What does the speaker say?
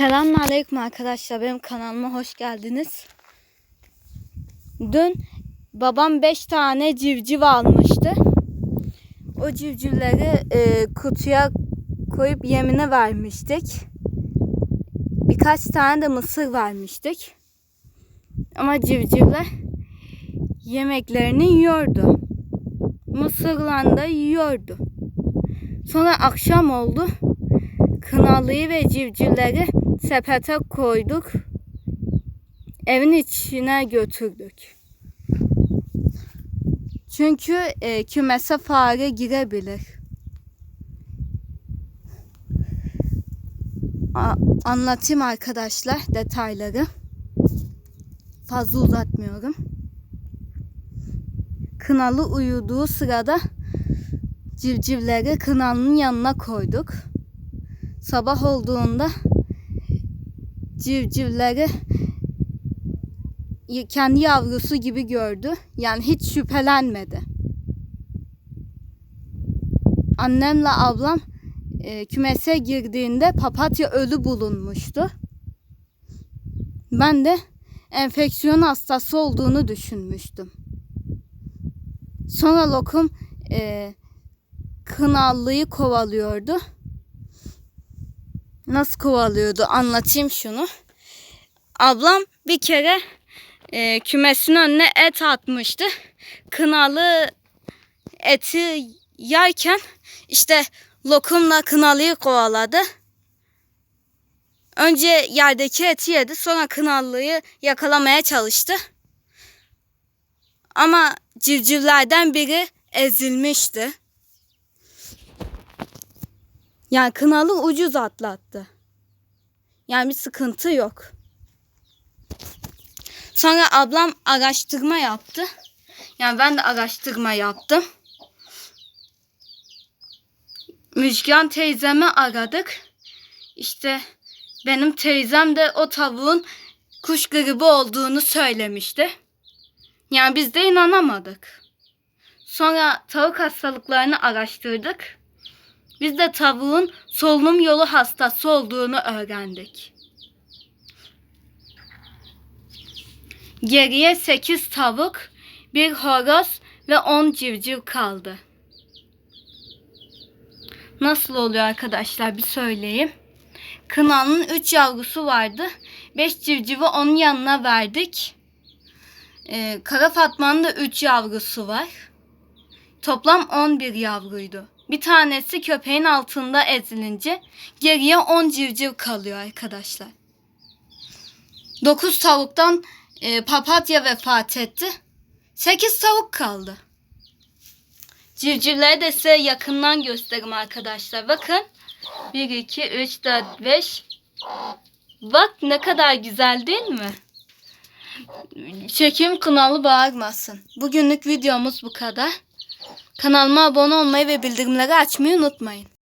Selamünaleyküm arkadaşlar. Benim kanalıma hoş geldiniz. Dün babam 5 tane civciv almıştı. O civcivleri e, kutuya koyup yemine vermiştik. Birkaç tane de mısır vermiştik. Ama civcivler yemeklerini yiyordu. Mısırlarını da yiyordu. Sonra akşam oldu. Kınalıyı ve civcivleri sepete koyduk. Evin içine götürdük. Çünkü e, kümese fare girebilir. A- anlatayım arkadaşlar detayları. Fazla uzatmıyorum. Kınalı uyuduğu sırada civcivleri kınalının yanına koyduk. Sabah olduğunda civcivleri kendi yavrusu gibi gördü. Yani hiç şüphelenmedi. Annemle ablam e, kümese girdiğinde papatya ölü bulunmuştu. Ben de enfeksiyon hastası olduğunu düşünmüştüm. Sonra lokum e, kınallıyı kovalıyordu. Nasıl kovalıyordu anlatayım şunu. Ablam bir kere e, kümesin önüne et atmıştı. Kınalı eti yerken işte lokumla kınalıyı kovaladı. Önce yerdeki eti yedi sonra kınalıyı yakalamaya çalıştı. Ama civcivlerden biri ezilmişti. Yani kınalı ucuz atlattı. Yani bir sıkıntı yok. Sonra ablam araştırma yaptı. Yani ben de araştırma yaptım. Müjgan teyzemi aradık. İşte benim teyzem de o tavuğun kuş gribi olduğunu söylemişti. Yani biz de inanamadık. Sonra tavuk hastalıklarını araştırdık. Biz de tavuğun solunum yolu hastası olduğunu öğrendik. Geriye 8 tavuk, bir horoz ve 10 civciv kaldı. Nasıl oluyor arkadaşlar bir söyleyeyim. Kınanın 3 yavrusu vardı. 5 civcivi onun yanına verdik. Ee, Kara Fatma'nın da 3 yavrusu var. Toplam 11 yavruydu. Bir tanesi köpeğin altında ezilince geriye 10 civciv kalıyor arkadaşlar. 9 tavuktan e, papatya vefat etti. 8 tavuk kaldı. Civcivleri de size yakından göstereyim arkadaşlar. Bakın. 1, 2, 3, 4, 5. Bak ne kadar güzel değil mi? Çekim kınalı bağırmasın. Bugünlük videomuz bu kadar. Kanalıma abone olmayı ve bildirimleri açmayı unutmayın.